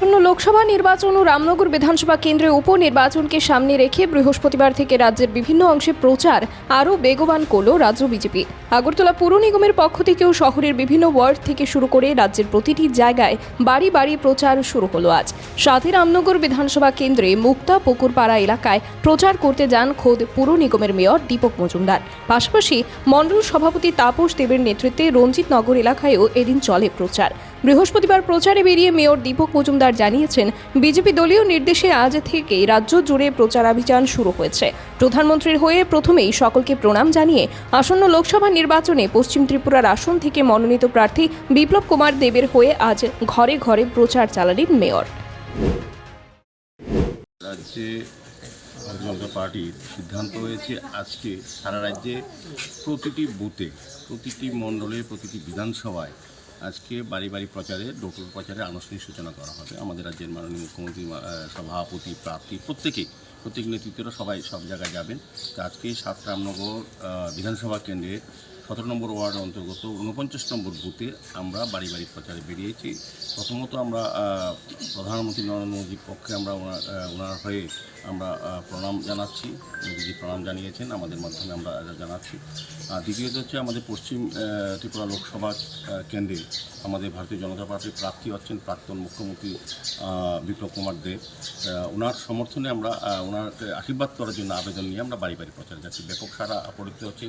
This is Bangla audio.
লোকসভা নির্বাচন ও রামনগর বিধানসভা কেন্দ্রে উপনির্বাচনকে সামনে রেখে বৃহস্পতিবার থেকে রাজ্যের বিভিন্ন অংশে প্রচার আরও বেগবান করল রাজ্য বিজেপি। আগরতলা পুর নিগমের পক্ষ থেকেও শহরের বিভিন্ন ওয়ার্ড থেকে শুরু করে রাজ্যের প্রতিটি জায়গায় বাড়ি বাড়ি প্রচার শুরু হলো আজ। সাথে রামনগর বিধানসভা কেন্দ্রে মুক্তা পুকুরপাড়া এলাকায় প্রচার করতে যান খোদ পুর নিগমের মেয়র দীপক মজুমদার। পাশাপাশি মণ্ডল সভাপতি তাপস দেবের নেতৃত্বে রঞ্জিত নগর এলাকায়ও এদিন চলে প্রচার। বৃহস্পতিবার প্রচারে বেরিয়ে মেয়র দীপক মজুমদার জানিয়েছেন, বিজেপি দলীয় নির্দেশে আজ থেকে রাজ্য জুড়ে প্রচারাভিযান শুরু হয়েছে। প্রধানমন্ত্রীর হয়ে প্রথমেই সকলকে প্রণাম জানিয়ে আসন্ন লোকসভা নির্বাচনে পশ্চিম ত্রিপুরার আসন থেকে মনোনীত প্রার্থী বিপ্লব কুমার দেবের হয়ে আজ ঘরে ঘরে প্রচার চালালেন মেয়র। পার্টির সিদ্ধান্ত হয়েছে আজকে সারা রাজ্যে প্রতিটি বুথে, প্রতিটি মণ্ডলে, প্রতিটি বিধানসভায় আজকে বাড়ি বাড়ি প্রচারে ডোকর প্রচারে আনুষ্ঠানিক সূচনা করা হবে। আমাদের রাজ্যের মাননীয় মুখ্যমন্ত্রী সভাপতি, প্রার্থী প্রত্যেকেই প্রত্যেক নেতৃত্বরা সবাই সব জায়গায় যাবেন। আজকে সাতরামনগর বিধানসভা কেন্দ্রে সতেরো নম্বর ওয়ার্ডের অন্তর্গত উনপঞ্চাশ নম্বর বুথে আমরা বাড়ি বাড়ি প্রচারে বেরিয়েছি। প্রথমত আমরা প্রধানমন্ত্রী নরেন্দ্র মোদীর পক্ষে আমরা ওনার ওনার হয়ে আমরা প্রণাম জানাচ্ছি। মোদীজি প্রণাম জানিয়েছেন, আমাদের মাধ্যমে আমরা জানাচ্ছি। আর দ্বিতীয়ত হচ্ছে আমাদের পশ্চিম ত্রিপুরা লোকসভা কেন্দ্রে আমাদের ভারতীয় জনতা পার্টির প্রার্থী হচ্ছেন প্রাক্তন মুখ্যমন্ত্রী বিপ্লব কুমার দেব। ওনার সমর্থনে আমরা ওনাকে আশীর্বাদ করার জন্য আবেদন নিয়ে আমরা বাড়ি বাড়ি প্রচারে যাচ্ছি। ব্যাপক সারা পরিচিত হচ্ছে।